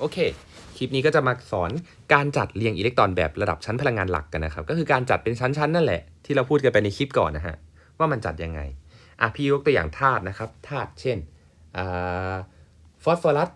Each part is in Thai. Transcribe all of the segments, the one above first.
โอเค คลิปนี้ก็จะมาสอนการจัดเรียงอิเล็กตรอนแบบระดับชั้นพลังงานหลักกันนะครับ ก็คือการจัดเป็นชั้นๆ นั่นแหละ ที่เราพูดกันไปในคลิปก่อนนะฮะ ว่ามันจัดยังไง อะพี่ยกตัวอย่างธาตุนะครับธาตุเช่นฟอสฟอรัส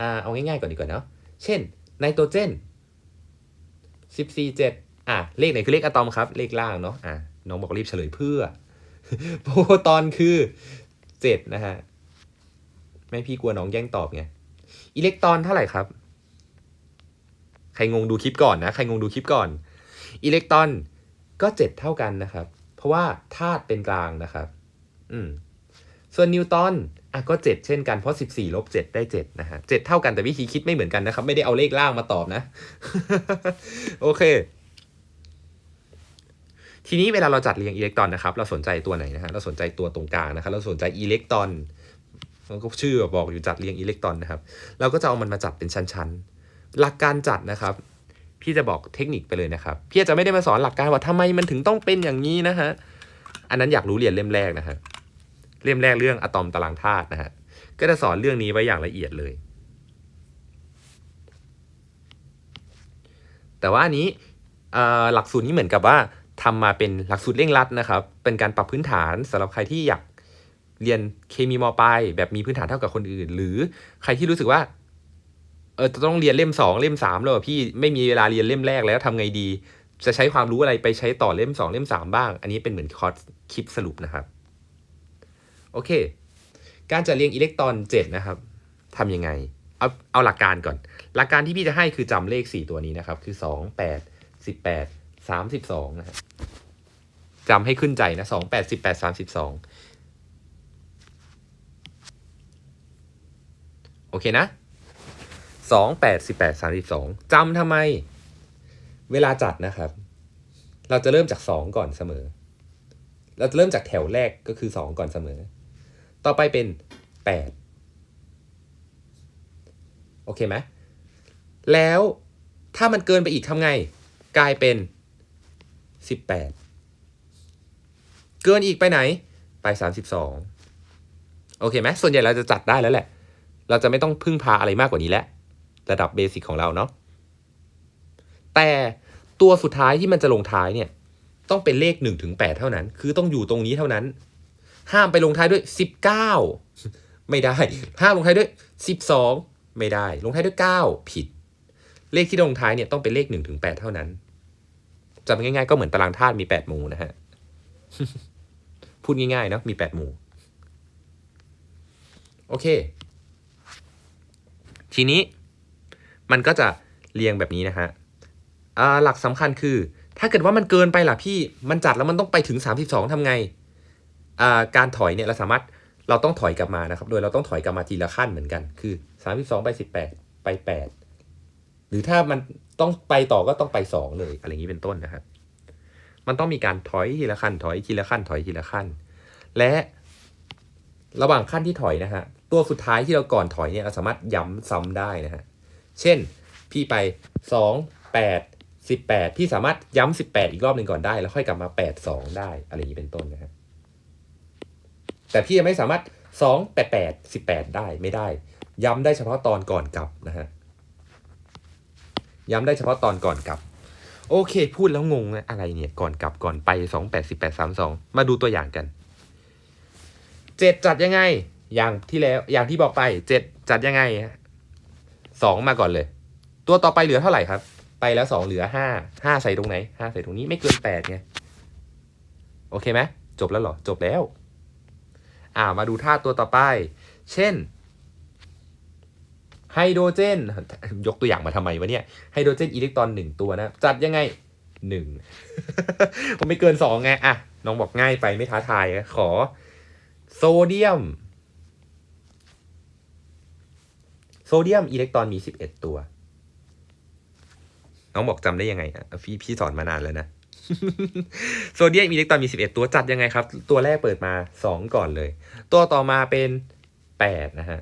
อ่าเอาง่ายๆก่อนดีกว่าเนาะเช่นไนโตรเจน14 7อะเลขไหนคือเลขอะตอมครับ เลขล่างเนาะอะน้องบอกรีบเฉลยเพื่อ โปรตอนคือเจ็ดนะฮะ ไม่พี่กลัวน้องแย่งตอบไงอิเล็กตรอนเท่าไหร่ครับ ใครงงดูคลิปก่อนนะ ใครงงดูคลิปก่อน อิเล็กตรอนก็เจ็ดเท่ากันนะครับ เพราะว่าธาตุเป็นกลางนะครับ อืม ส่วนนิวตันอะก็เจ็ดเช่นกัน เพราะสิบสี่ลบเจ็ดได้เจ็ดนะฮะเจ็ดเท่ากันแต่วิธีคิดไม่เหมือนกันนะครับ ไม่ได้เอาเลขล่างมาตอบนะ โอเค ทีนี้เวลาเราจัดเรียงอิเล็กตรอนนะครับ เราสนใจตัวไหนนะฮะ เราสนใจตัวตรงกลางนะครับ เราสนใจอิเล็กตรอน ก็ชื่อบอกอยู่จัดเรียงอิเล็กตรอนนะครับ เราก็จะเอามันมาจัดเป็นชั้นๆ หลักการจัดนะครับ พี่จะบอกเทคนิคไปเลยนะครับ พี่จะไม่ได้มาสอนหลักการว่าทำไมมันถึงต้องเป็นอย่างนี้นะฮะ อันนั้นอยากรู้เรียนเล่มแรกนะฮะ เล่มแรกเรื่องอะตอมตารางธาตุนะฮะ ก็จะสอนเรื่องนี้ไว้อย่างละเอียดเลย แต่ว่าอันนี้อ่อหลักสูตรนี้เหมือนกับว่าทำมาเป็นหลักสูตรเร่งรัดนะครับ เป็นการปรับพื้นฐานสำหรับใครที่อยาก เรียนเคมีมปลายแบบมีพื้นฐานเท่ากับคนอื่น หรือใครที่รู้สึกว่าเออจะต้องเรียนเล่มสองเล่มสามแล้วพี่ไม่มีเวลาเรียนเล่มแรกแล้วทำไงดี จะใช้ความรู้อะไรไปใช้ต่อเล่มสองเล่มสามบ้าง อันนี้เป็นเหมือนคอร์สคลิปสรุปนะครับ โอเค การจัดเรียงอิเล็กตรอนเจ็ดนะครับทำยังไง เอาเอาหลักการก่อน หลักการที่พี่จะให้คือจำเลขสี่ตัวนี้นะครับ คือสองแปดสิบแปดสามสิบสองจำให้ขึ้นใจนะสองแปดสิบแปดสามสิบสอง โอเคนะสองแปดสิบแปดสามสิบสองจำทำไม เวลาจัดนะครับ เราจะเริ่มจากสองก่อนเสมอ เราจะเริ่มจากแถวแรกก็คือสองก่อนเสมอ ต่อไปเป็นแปดโอเคไหมแล้วถ้ามันเกินไปอีกทำไง กลายเป็นสิบแปดเกินอีกไปไหนไปสามสิบสองโอเคไหมส่วนใหญ่เราจะจัดได้แล้วแหละ เราจะไม่ต้องพึ่งพาอะไรมากกว่านี้แล้วระดับเบสิกของเราเนาะแต่ตัวสุดท้ายที่มันจะลงท้ายเนี่ย ต้องเป็นเลขหนึ่งถึงแปดเท่านั้น คือต้องอยู่ตรงนี้เท่านั้น ห้ามไปลงท้ายด้วยสิบเก้าไม่ได้ ห้ามลงท้ายด้วยสิบสองไม่ได้ ลงท้ายด้วยเก้าผิด เลขที่ลงท้ายเนี่ยต้องเป็นเลขหนึ่งถึงแปดเท่านั้นจำง่ายๆก็เหมือนตารางธาตุมีแปดหมู่นะฮะพูดง่ายๆเนาะมีแปดหมู่ โอเค ทีนี้มันก็จะเรียงแบบนี้นะฮะอ่าหลักสำคัญคือ ถ้าเกิดว่ามันเกินไปล่ะพี่มันจัดแล้วมันต้องไปถึง 32ทำไงอ่าการถอยเนี่ยเราสามารถเราต้องถอยกลับมานะครับ โดยเราต้องถอยกลับมาทีละขั้นเหมือนกัน คือ 32 ไป 18 ไป 8 หรือถ้ามันต้องไปต่อก็ต้องไป 2 เลย อะไรอย่างนี้เป็นต้นนะครับ มันต้องมีการถอยทีละขั้น ถอยทีละขั้น ถอยทีละขั้น และระหว่างขั้นที่ถอยนะฮะ ตัวสุดท้ายที่เราก่อนถอยเนี่ยเราสามารถย้ำซ้ำได้นะฮะ เช่น พี่ไป 2 8 18 พี่สามารถย้ำ18 อีกรอบหนึ่งก่อนได้ แล้วค่อยกลับมา 8 2 ได้ อะไรอย่างนี้เป็นต้นนะฮะ แต่พี่ยังไม่สามารถ 2 8 8 18 ได้ไม่ได้ ย้ำได้เฉพาะตอนก่อนกลับนะฮะ ย้ำได้เฉพาะตอนก่อนกลับ โอเค พูดแล้วงงนะอะไรเนี่ย ก่อนกลับก่อนไป 2 8 18 3 2 มาดูตัวอย่างกันเจ็ดจัดยังไง อย่างที่แล้วอย่างที่บอกไปเจ็ดจัดยังไงสองมาก่อนเลย ตัวต่อไปเหลือเท่าไหร่ครับ ไปแล้วสองเหลือห้าห้าใส่ตรงไหนห้าใส่ตรงนี้ไม่เกินแปดไงโอเคไหมจบแล้วหรอจบแล้ว อ่ามาดูธาตุตัวต่อไป เช่นไฮโดรเจน ยกตัวอย่างมาทำไมวะเนี่ยไฮโดรเจนอิเล็กตรอนหนึ่งตัวนะ จัดยังไงหนึ่งผมไม่เกินสองไง อะ น้องบอกง่ายไปไม่ท้าทาย ขอ โซเดียม โซ เดียมอิเล็กตรอนมี 11 ตัว น้องบอกจำได้ยังไงอะพี่พี่สอนมานานแล้วนะ โซเดียมอิเล็กตรอนมี 11 ตัวจัดยังไงครับ ตัวแรกเปิดมา 2 ก่อนเลย ตัวต่อมาเป็น 8 นะฮะ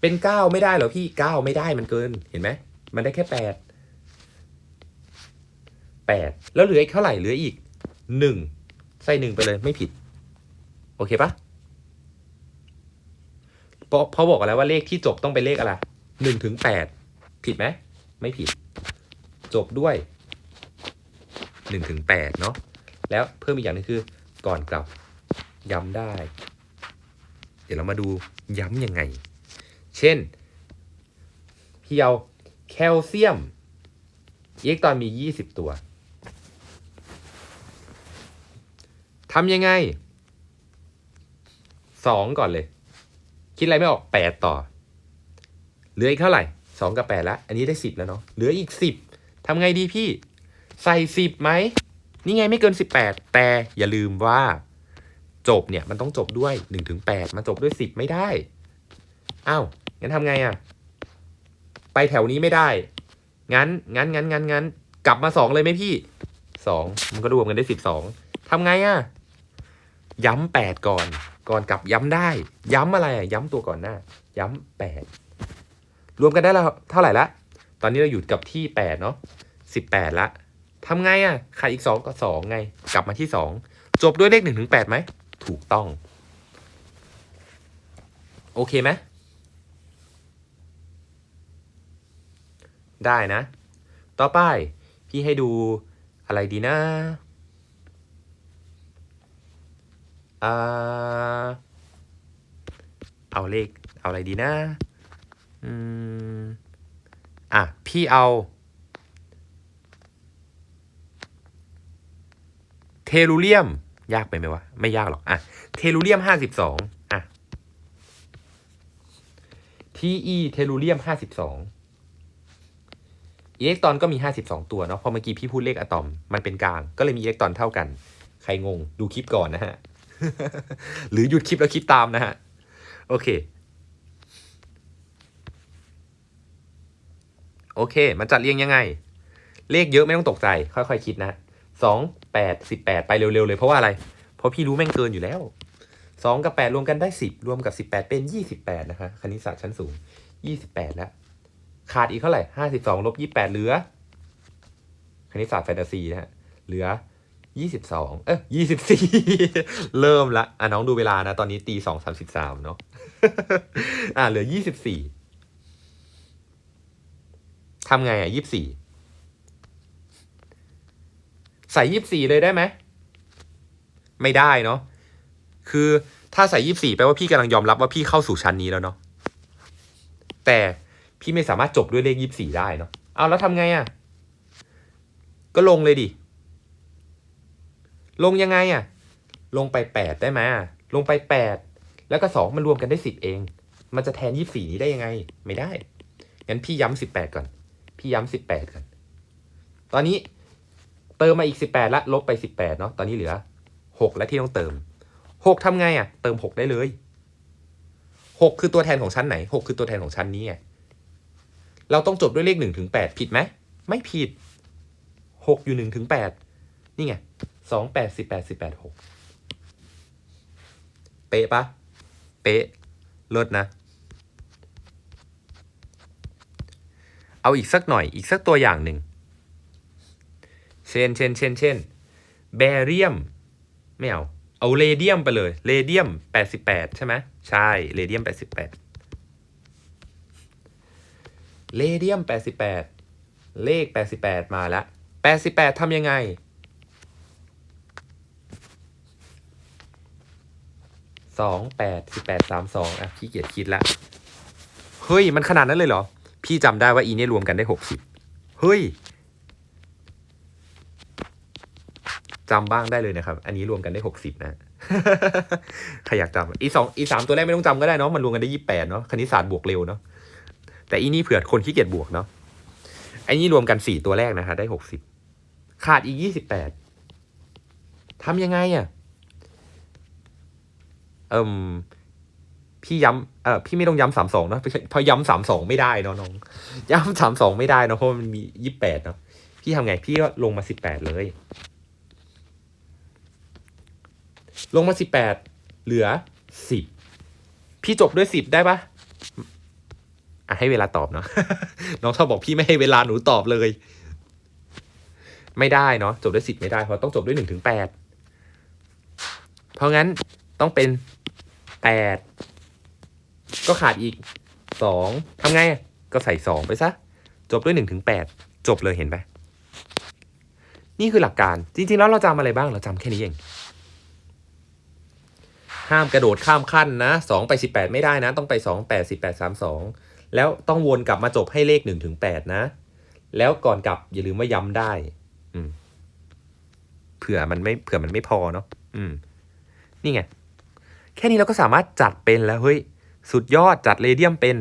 เป็น 9 ไม่ได้เหรอพี่ 9 ไม่ได้มันเกินเห็นไหม มันได้แค่ 8 8 แล้วเหลืออีกเท่าไหร่เหลืออีก 1 ใส่ 1 ไปเลยไม่ผิด โอเคปะ เพราะเพราะบอกแล้วว่าเลขที่จบต้องเป็นเลขอะไรหนึ่งถึงแปดผิดไหมไม่ผิด จบด้วยหนึ่งถึงแปดเนาะแล้วเพิ่มอีกอย่างหนึงคือก่อนกลับย้ำได้ เดี๋ยวเรามาดูย้ำยังไง เช่น พี่เอาแคลเซียมเอ็กตอนมี 20 ตัวทำยังไงสองก่อนเลย คิดอะไรไม่ออกแปดต่อ เหลืออีกเท่าไหร่สองกับแปดละ อันนี้ได้สิบแล้วเนาะ เหลืออีกสิบทำไงดีพี่ ใส่สิบไหม นี่ไงไม่เกินสิบแปดแต่อย่าลืมว่า จบเนี่ยมันต้องจบด้วยหนึ่งถึงแปดมาจบด้วยสิบไม่ได้ อ้าว งั้นทำไงอะ่ะ ไปแถวนี้ไม่ได้ งั้น งั้น งั้น งั้น งั้น กลับมาสองเลยไหมพี่สองมันก็รวมกันได้สิบสองทำไงอะ่ะ ย้ำแปดก่อน ก่อนกลับย้ำได้ ย้ำอะไรอะย้ำตัวก่อนหน้า ย้ำแปดรวมกันได้แล้วเท่าไหร่ละตอนนี้เราอยู่กับที่แปดเนาะสิบแปดละทำไงอะ่ะขาดอีกสองก็สองไง กลับมาที่สองจบด้วยเลขหนึ่งถึงแปดไหม ถูกต้อง โอเคไหมได้นะ ต่อไป พี่ให้ดูอะไรดีนะอ่า เอาเลข เอาอะไรดีนะอืมอะ พี่เอา เทลูเรียม ยากไปไหมวะ ไม่ยากหรอก อะ เทลูเรียมห้าสิบสองอะ TE เทลูเรียมห้าสิบสองอิเล็กตรอนก็มีห้าสิบสองตัวเนาะพอเมื่อกี้พี่พูดเลขอะตอม มันเป็นกลาง ก็เลยมีอิเล็กตรอนเท่ากัน ใครงง ดูคลิปก่อนนะฮะ หรือหยุดคลิปแล้วคิดตามนะฮะ โอเค โอเค มันจัดเรียงยังไง เลขเยอะไม่ต้องตกใจ ค่อยๆคิดนะสองแปดสิบแปดไปเร็วๆเลยเพราะว่าอะไร เพราะพี่รู้แม่งเกินอยู่แล้วสองกับแปดรวมกันได้สิบรวมกับสิบแปดเป็นยี่สิบแปดนะคะคณิตศาสตร์ชั้นสูงยี่สิบแปดแล้ว ขาดอีกเท่าไหร่ห้าสิบสองลบยี่แปดเหลือ คณิตศาสตร์แฟนตาซีนะฮะ เหลือ ยี่สิบสองเอ้ยยี่สิบสี่เริ่มละอะน้องดูเวลานะ ตอนนี้ตีสองสามสิบสามเนาะอะเหลือยี่สิบสี่ทำไงอะยี่สิบสี่ใส่ยี่สิบสี่เลยได้ไหม ไม่ได้เนาะคือถ้าใส่ยี่สิบสี่แปลว่าพี่กำลังยอมรับว่าพี่เข้าสู่ชั้นนี้แล้วเนาะแต่พี่ไม่สามารถจบด้วยเลขยี่สิบสี่ได้เนาะเอาแล้วทำไงอะ ก็ลงเลยดิ ลงยังไงอะ่ะ ลงไปแปดได้ไหมลงไปแปดแล้วก็สองมันรวมกันได้สิบเอง มันจะแทนยี่สี่นี้ได้ยังไง ไม่ได้ งั้นพี่ย้ำสิบแปดก่อน พี่ย้ำสิบแปดก่อน ตอนนี้เติมมาอีกสิบแปดละ ลบไปสิบแปดเนาะ ตอนนี้เหลือหกและที่ต้องเติมหกทำไงอะ เติมหกได้เลยหกคือตัวแทนของชั้นไหนหกคือตัวแทนของชั้นนี้ไงเราต้องจบด้วยเลขหนึ่งถึงแปดผิดไหม ไม่ผิดหกอยู่หนึ่งถึงแปดนี่ไง สองแปดสิบแปดสิบแปดหกเป๊ะปะ เป๊ะเลิศนะ เอาอีกสักหน่อยอีกสักตัวอย่างหนึ่ง เช่นเช่นเช่นเช่นแบเรียม ไม่เอา เอาเรเดียมไปเลยเรเดียมแปดสิบแปดใช่ไหมใช่เรเดียมแปดสิบแปดเรเดียมแปดสิบแปดเลขแปดสิบแปดมาแล้วแปดสิบแปดทำยังไง สองแปดสิบแปดสามสองอะพี่เกียจคิดละ เฮ้ย มันขนาดนั้นเลยเหรอ พี่จำได้ว่าอีเนี่ยรวมกันได้หกสิบเฮ้ยจำบ้างได้เลยนะครับ อันนี้รวมกันได้หกสิบนะใครอยากจำอีสองอีสามตัวแรกไม่ต้องจำก็ได้เนาะ มันรวมกันได้ยี่แปดเนาะ คณิตศาสตร์บวกเร็วเนาะ แต่อีนี่เผื่อคนขี้เกียจบวกเนาะไอ้นี่รวมกันสี่ตัวแรกนะฮะได้หกสิบขาดอีกยี่สิบแปดทำยังไงอะ่ะ เอิมพี่ย้ำเออพี่ไม่ต้องย้ำสามสองนะเพราะย้ำสามสองไม่ได้เนาะน้อง ย้ำสามสองไม่ได้เนาะเพราะมันมียี่แปดเนาะพี่ทำไงพี่ก็ลงมาสิบแปดเลย ลงมาสิบแปดเหลือสิบพี่จบด้วยสิบได้ปะอะให้เวลาตอบเนาะน้องชอบบอกพี่ไม่ให้เวลาหนูตอบเลย ไม่ได้เนาะจบด้วยสิบไม่ได้เพราะต้องจบด้วยหนึ่งถึงแปดเพราะงั้นต้องเป็น แปดก็ขาดอีกสองทำไงก็ใส่สองไปซะ จบด้วยหนึ่งถึงแปดจบเลยเห็นไหมนี่คือหลักการจริงๆแล้วเราจำอะไรบ้างเราจำแค่นี้เองห้ามกระโดดข้ามขั้นนะสองไปสิบแปดไม่ได้นะ ต้องไปสองแปดสิบแปดสามสองแล้วต้องวนกลับมาจบให้เลขหนึ่งถึงแปดนะ แล้วก่อนกลับอย่าลืมว่าย้ำได้อืมเผื่อมันไม่เผื่อมันไม่พอเนาะอืมนี่ไง แค่นี้เราก็สามารถจัดเป็นแล้วเฮ้ยสุดยอดจัดเรเดียมเป็น